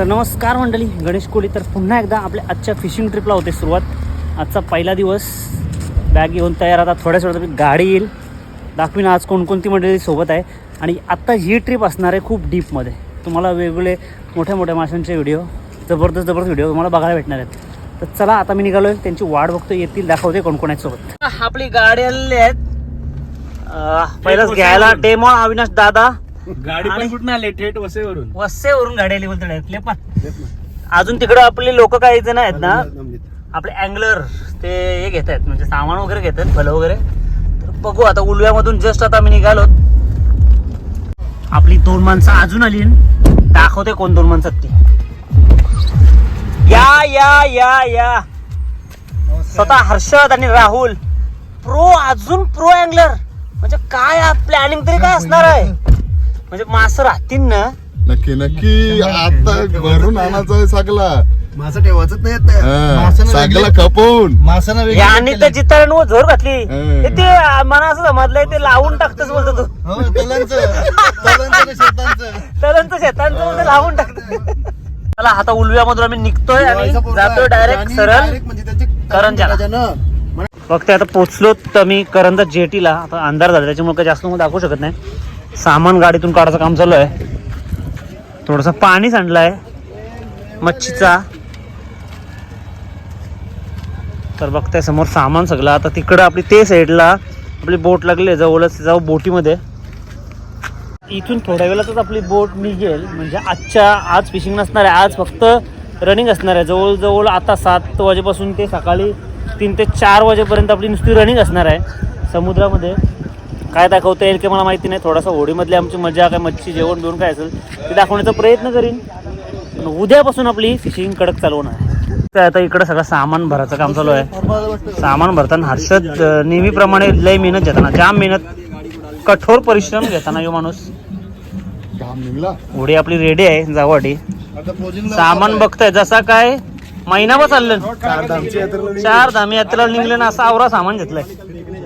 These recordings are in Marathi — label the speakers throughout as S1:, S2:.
S1: तर नमस्कार मंडळी गणेश कोळी तर पुन्हा एकदा आपल्या आजच्या फिशिंग ट्रिपला होते सुरुवात. आजचा पहिला दिवस. बॅग घेऊन तयार आता थोड्याच वेळात गाडी येईल. दाखवीन आज कोणकोणती मंडळी सोबत आहे. आणि आत्ता ही ट्रिप असणार आहे खूप डीपमध्ये तुम्हाला वेगवेगळे मोठ्या मोठ्या माशांचे व्हिडिओ जबरदस्त जबरदस्त व्हिडिओ तुम्हाला बघायला भेटणार आहेत. तर चला आता मी निघालो त्यांची वाट बघतो येतील दाखवते कोण कोण आहेत सोबत. आपली गाडी आलेली आहेत. पहिलाच घ्यायला डेमो अविनाश दादा.
S2: गाडी
S1: आणि-
S2: पण कुठून आले थेट वसईवरून.
S1: वस्सेवरून गाडी आली बोलतो पण अजून तिकडं आपले लोक काही जण आहेत ना आपले अँगलर ते हे घेत आहेत म्हणजे सामान वगैरे घेत आहेत फलं वगैरे. तर बघू आता उलव्यामधून जस्ट आता मी निघालो. आपली दोन माणसं अजून आली दाखवते कोण दोन माणसं ती. या या या या. स्वतः हर्षद आणि राहुल. प्रो अजून प्रो अँगलर म्हणजे काय प्लॅनिंग तरी काय असणार आहे? म्हणजे मासं राहतील ना
S3: नक्की नक्की आता भरून आणायचा आहे सागला
S4: मासं नाही.
S3: हा, खपवून
S4: मासानं
S1: यांनी तर
S4: केली.
S1: जिताऱ्यांवर झोर घातली
S3: हं.
S1: ते मला असं समजलंय ते लावून टाकतच बोलतो तू
S4: हो, आणि शेतांचं.
S1: तर शेतांचं मध्ये लावून टाकत चला आता उलव्यामधून आम्ही निघतोय आणि. जातोय डायरेक्ट
S4: आणि
S1: सरळ
S4: direct म्हणजे त्यांची
S1: करंजाला. फक्त आता पोचलो तर मी करंजा जेटीला आता अंधार झाला त्याच्यामुळे काही जास्त मग दाखवू शकत नाही सामान गाडीतून काढायचं काम चालू आहे. थोडंसं पाणी सांडलंय. मच्छीचा. तर बघताय समोर सामान सगळं. आता तिकडं आपली ते साईडला आपली बोट लागली जवळच जाऊ बोटीमध्ये. इथून थोड्या वेळातच आपली बोट निघेल. म्हणजे आजच्या आज फिशिंग नसणार आहे आज फक्त रनिंग असणार आहे. जवळजवळ आता सात वाजेपासून ते सकाळी तीन ते चार वाजेपर्यंत आपली नुसती रनिंग असणार आहे समुद्रामध्ये. काय दाखवता येईल की मला माहिती नाही. थोडासा होडीमधली आमची मजा काय मच्छी जेवण बिवण काय असेल ते दाखवण्याचा प्रयत्न करीन. पण उद्यापासून आपली फिशिंग कडक चालू होणार आहे. काय आता इकडं सगळं सामान भरायचं काम चालू आहे. सामान भरताना हर्षद नेहमीप्रमाणे लय मेहनत घेताना जाम मेहनत कठोर परिश्रम घेताना यो माणूस. होडी आपली रेडी आहे
S4: जावाडी.
S1: सामान बघताय जसा काय महिनाभर चाललं.
S4: चार
S1: धामी यात्रेला निघले ना असा आवरा सामान घेतलाय.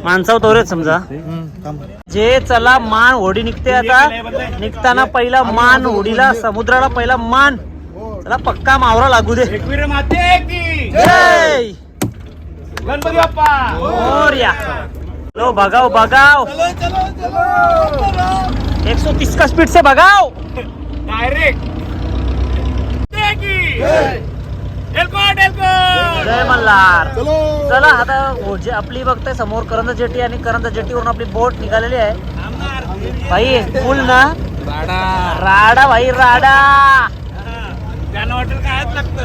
S1: माणसावर तोरेच समजा. जे चला मान होडी निघते आता निघताना पहिला मान होडीला समुद्राला पहिला मान. चला पक्का मावरा लागू दे.
S2: एकवीर माते की.
S1: जय!
S2: गणपती बाप्पा.
S1: मोरया. लो भगाव भगाव एक सौ तीस का स्पीड से भगाव
S2: डायरेक्ट
S1: जय मल्हार.
S3: चलो.
S1: चला आता जे आपली बघताय समोर करंजा जेटी आणि करंजा जेटीवरून आपली बोट निघालेली आहे. भाई फुल ना? राडा. भाई राडा.
S2: त्यांना वाटेल कायच लागतं?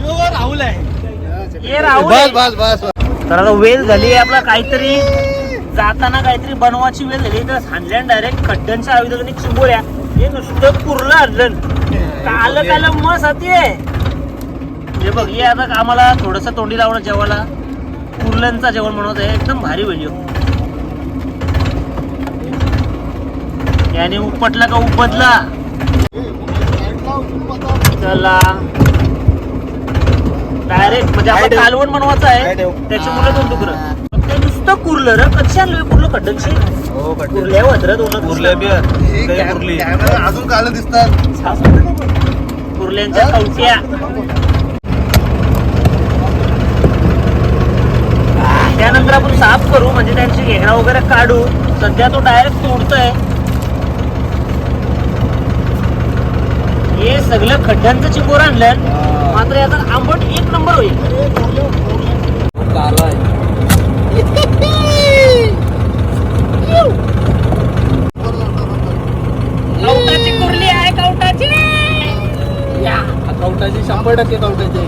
S2: यो राहुल आहे.
S1: ये राहुल
S4: बस बस बस बस.
S1: तर आता वेल झाली आहे आपला काहीतरी. जाताना काहीतरी बनवाची वेल झाली तर हाणल्या डायरेक्ट खड्ड्यांच्या आयुधाने चिंबोळ्या हे नुसतं कुर्लं आणलं काल काल मस होती हे बघ हे आता आम्हाला थोडस तोंडी लावणं जेवायला. कुर्ल्यांचा जेवण बनवत आहे एकदम भारी व्हिडिओ याने उपटला का उपदला चला. डायरेक्ट म्हणजे आपण कालवण बनवायचं आहे.
S4: काय ठेव?
S1: त्याची मुलं दोन तुकडं ते नुसतं कुर्लं र. कशी आणलं कुर्लं? खड्डनशी? कुर्ल्या वद्र दोन
S4: हे कॅ- कॅमेरा अजून काळं दिसतात.
S1: कुर्ल्यांच्या कवट्या. त्यानंतर आपण साफ करू म्हणजे त्यांची घेणं वगैरे काढू. सध्या तो डायरेक्ट तोडतोय. हे सगळं खड्ड्यांचं चिकोर आणलं मात्र याचा आंबट एक नंबर होईल. कवटाची कुर्ली आहे कवटाची.
S2: कवटाची शंभर टक्के कवटाची.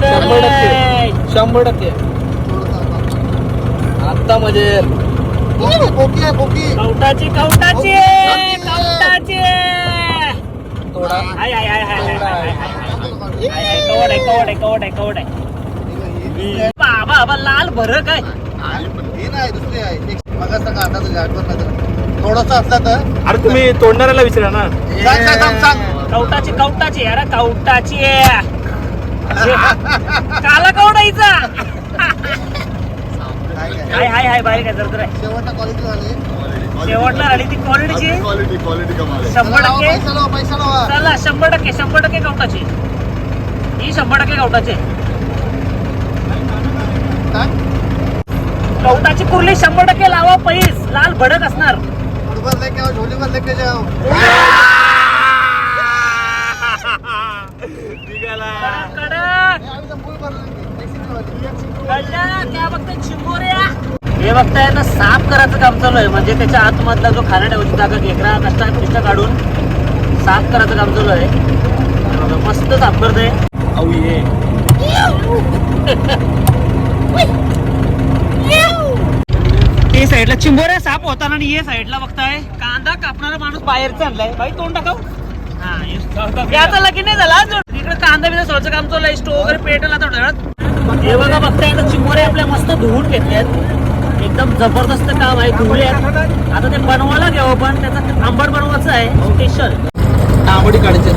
S1: शंभर
S2: टक्के. शंभर टक्के. कवता मध्ये
S4: कोकी आहे कोकी
S1: कवटाची कवटाची कवटाची. कवड आहे कवड आहे कवड आहे लाल
S4: भरक आहे आता तर.
S2: अरे तुम्ही तोडणाऱ्याला विचारा ना.
S1: कवटाची कवटाची. अरे कवटाची काला
S4: कवडायचा
S1: हाय हाय आहे जर आहे
S4: क्वालिटी
S1: शेवटला ती क्वालिटीची
S3: क्वालिटी क्वालिटी कमाल आहे.
S1: शंभर
S4: लावा,
S1: टक्के.
S4: पैसा लावा पैसा लावा.
S1: चला शंभर टक्के शंभर टक्के गवटाची ही शंभर टक्के
S4: काय?
S1: कुर्ली शंभर टक्के लावा पैस. लाल भडक असणार.
S4: फुटबॉल लेके आओ झोली पर लेके जाओ
S1: कडक कडक.
S4: फुल
S1: हे बघताय ना साफ करायचं काम चालू आहे. म्हणजे त्याच्या आतमधला जो खाना ठेवायची जागा घेकरा कष्टा पिष्टा काढून साफ करायचं काम चालू आहे. मस्त साफ करतोय. ते साईडला चिंबोऱ्या साफ होताना आणि हे साईडला बघताय. कांदा कापणारा माणूस बाहेरचा आणलाय बाई तोंड हा yes. याचा लगीन नाही झाला इकडे कांदा बिंदा सोडायचं काम चालू आहे. स्टोव वगैरे पेटला आता. हे बघा बघताय आता चिंबोरे आपल्या मस्त धुवून घेतल्यात एकदम जबरदस्त काम आहे धुवल्यात आता ते बनवायला घ्यावं पण त्याचा आंबट बनवायचं आहे स्पेशल
S4: तांबडी काढायची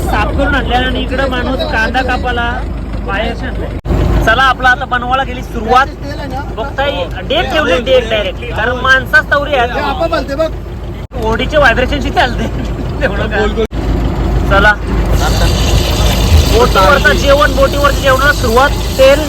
S1: साफ करून आणल्या आणि इकडे माणूस कांदा कापाला आणलाय चला आपला आता बनवायला गेली सुरुवात. बघताय डेट ठेवले डेट डायरेक्ट कारण माणसाच तवरी आहे.
S4: आपण बोलते बघ.
S1: ओढीचे व्हायब्रेशनशी चालते. चला. बोटीवरचं जेवण बोटीवरच्या जेवणाला सुरुवात तेल.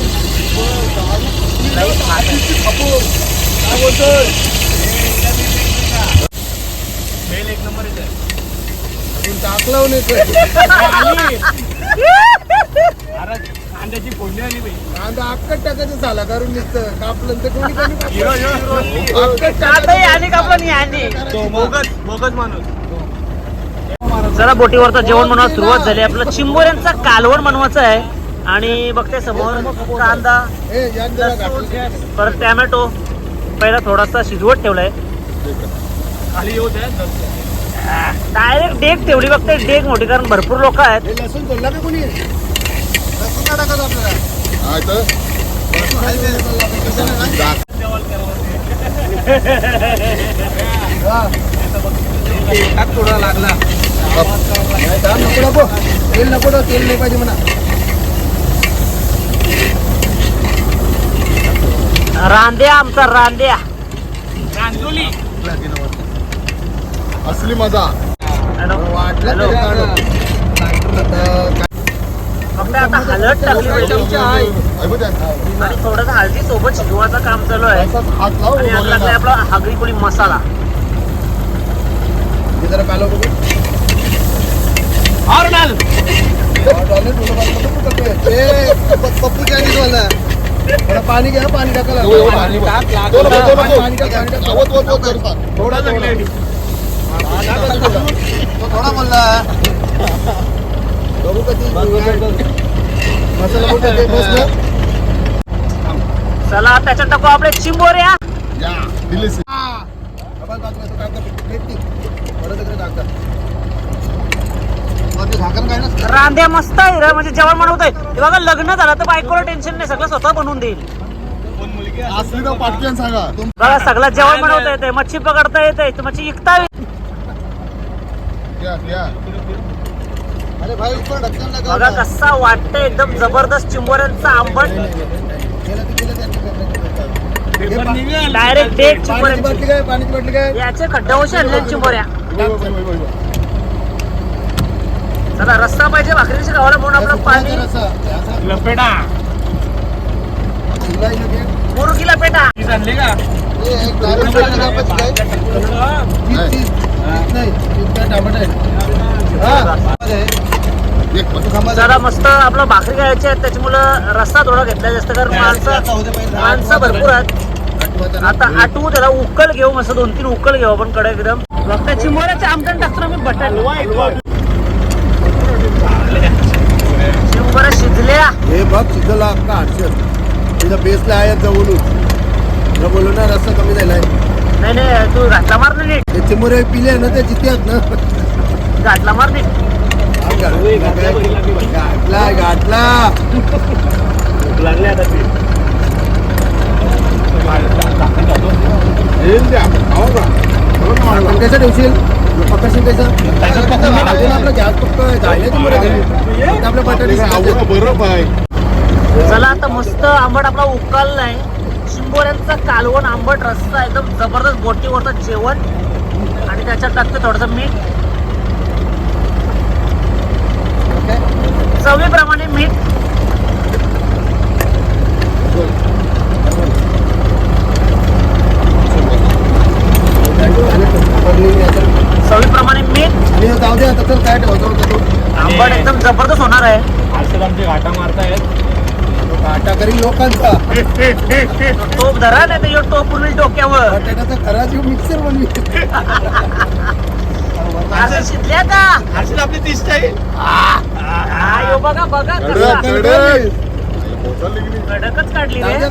S2: कांद्याची फोडणी आली बाई
S4: कांदा अक्कट टाकायचं झाला कारण नुसतं कापलं तर कोणी कमी कापलं. अक्कट
S1: कांदा आणि कापला नाही आणि
S2: बोगस बोगस माणूस.
S1: चला बोटीवरचं जेवण बनवायला सुरुवात झाली. आपलं चिंबोऱ्यांचा कालवण बनवायचं आहे. आणि बघते समोर कांदा
S4: ए, यात जरा घातलं.
S1: परत टॅमॅटो. पहिला थोडासा शिजवत ठेवलाय.
S2: खाली येऊ द्या
S1: डायरेक्ट डेक ठेवली बघते. डेक मोठी कारण भरपूर लोक आहेत.
S4: थोडा लागला. नको नको तेल नको ना, तेल नाही पाहिजे म्हणा
S1: रांद्या आमचा रांद्या
S2: कांदोली
S3: असली मजा.
S1: हॅलो.
S4: वाटलं
S1: हॅलो.
S4: तरी काढू. आता
S1: फक्त आता हलत टाकली पाहिजे.
S3: ऐकू द्या.
S1: आणि थोडंसं हळदी सोबत शिजवायचं काम चालू आहे.
S3: असाच हात लाव
S1: आणि लागलाय आपला हागरी कोळी मसाला.
S4: हे जरा कालव बघू. प- पप्पू चायनीज वाला थोडं पाणी घ्या पाणी टाकायला
S3: एवढं पाणी
S4: टाक, टाक.
S3: तो नको, तो नको.
S4: पाणी टाक, पाणी टाक.
S3: आवत, वत, वत करता.
S2: थोडा लागले
S4: तो थोडा बोलला बघू कधी मसाला कुठे ते बसलं
S1: चला त्याच्यात टाकू आपले चिंबोऱ्या
S3: या, दिली सी.
S4: डबल टाकलं, तो टाकलं, प्लेट ती. थोडं तिकडे टाकतं.
S1: रांद्या मस्त आहे रे म्हणजे जेवण बनवतोय. हे बघा लग्न झालं तर बायकोला टेन्शन नाही सगळं स्वतः बनवून देईल. बघा सगळं जेवण बनवता येते मच्छी पकडता येते मच्छी विकता
S4: लगा
S1: बघा. कसा वाटतंय एकदम जबरदस्त चिंबोऱ्यांचा आंबट. डायरेक्ट डेट
S4: काय पाण्याची बाटली काय?
S1: याचे खड्ड्यावशी आणले चिंबोऱ्या. चला रस्ता पाहिजे भाकरीच्या गावाला म्हणून आपलं पाणी.
S2: लपेटा.
S1: मुरुकीला पेटा
S2: आणली का.
S1: जरा मस्त आपलं भाकरी खायची आहेत त्याच्यामुळं रस्ता थोडा घेतला जास्त कारण माणसं माणसं भरपूर आहेत. आता आटवू त्याला उकल घेऊ मस्त दोन तीन उकल घेऊ आपण कडे एकदम. चिंबोऱ्याचे आमटण टाकतो मी बटाट. चिंबोऱ्या शिजल्या.
S4: हे बघ शिजला अक्का आठशे तिथं बेसला आहे जवळून तुला बोलू. ना रस्ता कमी झालाय.
S1: नाही नाही तू घातला मार ना नीट.
S4: ते चिमुरे पिले ना ते जिथे आहेत ना.
S1: घातला मार नीट.
S4: घाटला घाटला
S2: लागले आता ते.
S3: येईल द्या.
S1: चला आता मस्त आंबट आपला उकाल नाही. शिंबोऱ्यांचा कालवण आंबट रस्ता एकदम जबरदस्त बोटीवरचं जेवण. आणि त्याच्यात टाकतो थोडस मीठ. चवीप्रमाणे मीठ. आणि चवीप्रमाणे मीठ.
S4: जाऊ दे आता चल काय ठेवतो होता तू.
S1: आंबट एकदम जबरदस्त होणार आहे.
S2: आजकाल आमचे घाटा मारतायत.
S4: काटा करी लोकांचा.
S1: टोप धरा नाही तर टोप पूर्ण डोक्यावर.
S4: बटाट्याचा खरा जीव मिक्सर बनवी.
S1: असं शिजल्या का
S2: आपली तीस
S1: हा, बघा बघा कसा. कडकच काढली रे.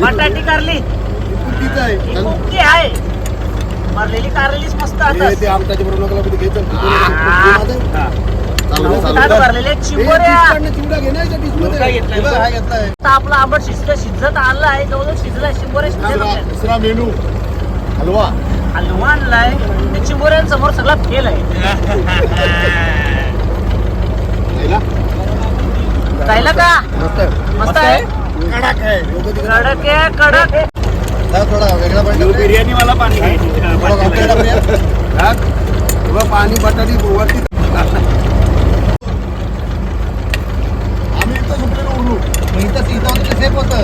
S1: बटाटी
S4: ही आहे.
S1: ही कुठली आहे. मारलेली कारलीच मस्त आता.
S4: ते
S1: भरलेले चिंबोऱ्या
S4: चिवडा
S1: आपला आंबट शिजत शिजत आला आहे. जवळजवळ शिजलाय चिंबोऱ्या शिजत
S3: तिसरा मेनू. हलवा.
S1: हलवा आणलाय. त्या चिंबोऱ्यांसमोर सगळा फेल आहे? जायला? का?
S4: मस्त आहे.
S3: कडक आहे?
S1: कडक
S4: थोडा वेगळा.
S2: बिर्याणी मला पाणी घ्यायची.
S4: हे बटाटी वरती
S3: आम्ही इथं उरलो
S4: इथं सेफ होतं.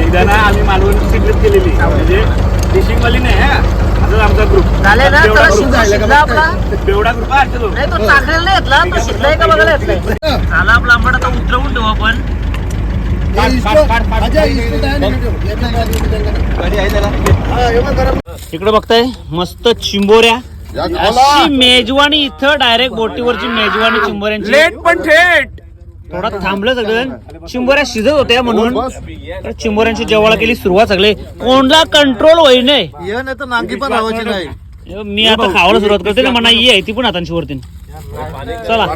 S2: एकदा ना आम्ही मालवण ट्रिप केलेली. म्हणजे फिशिंग वाली नाही हा? असंच आमचा ग्रुप
S1: झाले ना?
S2: बेवडा
S1: तर
S2: group.
S1: शिजला
S2: आहे.
S1: शिजला आपला?
S2: बेवडा ग्रुप आहे चलो.
S1: नाही तो चाकलेला नाही घेतला. तो शिजलाय का बघायला घेतलाय. झाला आपला आंबट. आता उतरवून ठेवू आपण. इकडे बघताय मस्त चिंबोऱ्या. अशी मेजवानी इथं डायरेक्ट बोटीवरची मेजवानी चिंबोऱ्यांची.
S2: लेट पण थेट.
S1: थोडा थांबलं सगळं. चिंबोऱ्या शिजत होत्या म्हणून. चिंबोऱ्यांची जेवाळा केली सुरुवात सगळे. कोणला कंट्रोल होई नाही
S4: तर नांगी पण नाही.
S1: मी आता खावायला सुरुवात करते. ना म्हणा ये ती पण हातांची वरती. चला.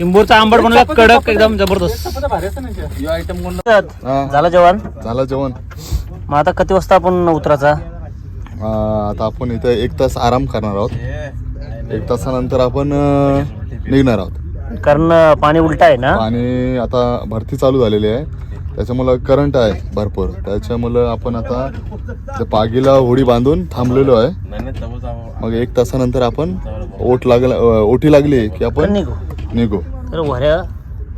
S1: आंबट बनला कडक एकदम जबरदस्त. झालं जेवण?
S3: झालं जेवण.
S1: मग आता किती वाजता आपण उतराचा
S3: आता आपण इथं एक तास आराम करणार आहोत. एक तासानंतर आपण निघणार आहोत.
S1: कारण पाणी उलट आहे ना?
S3: आणि आता भरती चालू झालेली आहे. त्याच्यामुळं करंट आहे भरपूर. त्याच्यामुळं आपण आता त्या पागीला होडी बांधून थांबलेलो आहे. मग एक तासानंतर आपण ओट लागला ओटी लागली की
S1: पण
S3: आपण
S1: निघू.
S3: निघू.
S1: तर वऱ्या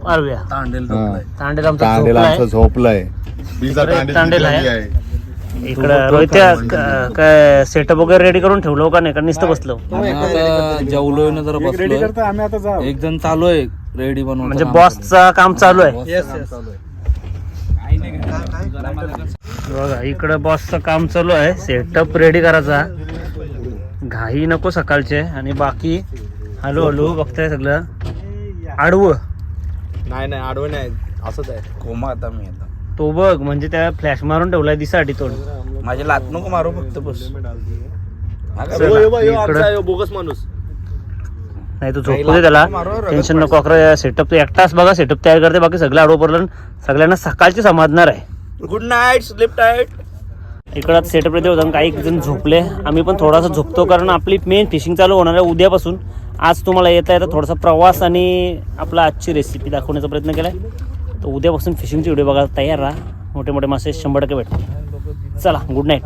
S1: पारव्या.
S3: हा.
S1: तांडेल आमचा
S3: तांडेला
S1: झोपलाय.
S3: आमचा झोपलाय. बिजा
S1: इकडे
S3: तांडेल
S1: तांडेल आहे.
S3: तिथली आहे.
S1: इकडं रोहित्या क- काय सेटअप वगैरे रेडी करून ठेवलो का नाही? का नुसतं बसलो.
S5: आम्ही आता जेवलोय ना जरा बसलोय. एक जण चालू आहे रेडी बनवून
S1: म्हणजे बॉसचा काम चालू आहे बघा इकडं बॉसचं काम चालू आहे सेटअप रेडी करायचा. घाई नको सकाळचे. आणि बाकी हळू हळू बघताय सगळं. आडवं.
S2: नाही नाही आडवं नाही. असंच आहे.
S5: कोमा आता मी आता.
S1: तो बघ म्हणजे त्या फ्लॅश मारून ठेवलाय दिसाठी तोंड.
S5: माझे लात नको मारू फक्त बस. हा का?
S1: चला, इकडं-
S2: बोगस माणूस.
S1: नाही तू झोपू दे त्याला. टेन्शन नको अकरा सेटअप एकटाच बघा सेटअप तयार करते बाकी सगळं आडवं पडलं सगळ्यांना सकाळची समजणार आहे.
S2: गुड नाईट स्लिप टाईट
S1: इकडं सेटअप रेडी होता काही जण झोपले. आम्ही पण थोडासा झोपतो कारण आपली मेन फिशिंग चालू होणार आहे उद्यापासून. आज तुम्हाला येता येतं थोडासा प्रवास आणि आपला आजची रेसिपी दाखवण्याचा प्रयत्न केला तर उद्यापासून फिशिंगची व्हिडिओ बघायला तयार राहा. मोठे मोठे मासे शंभर टक्के भेटतील. चला गुड नाईट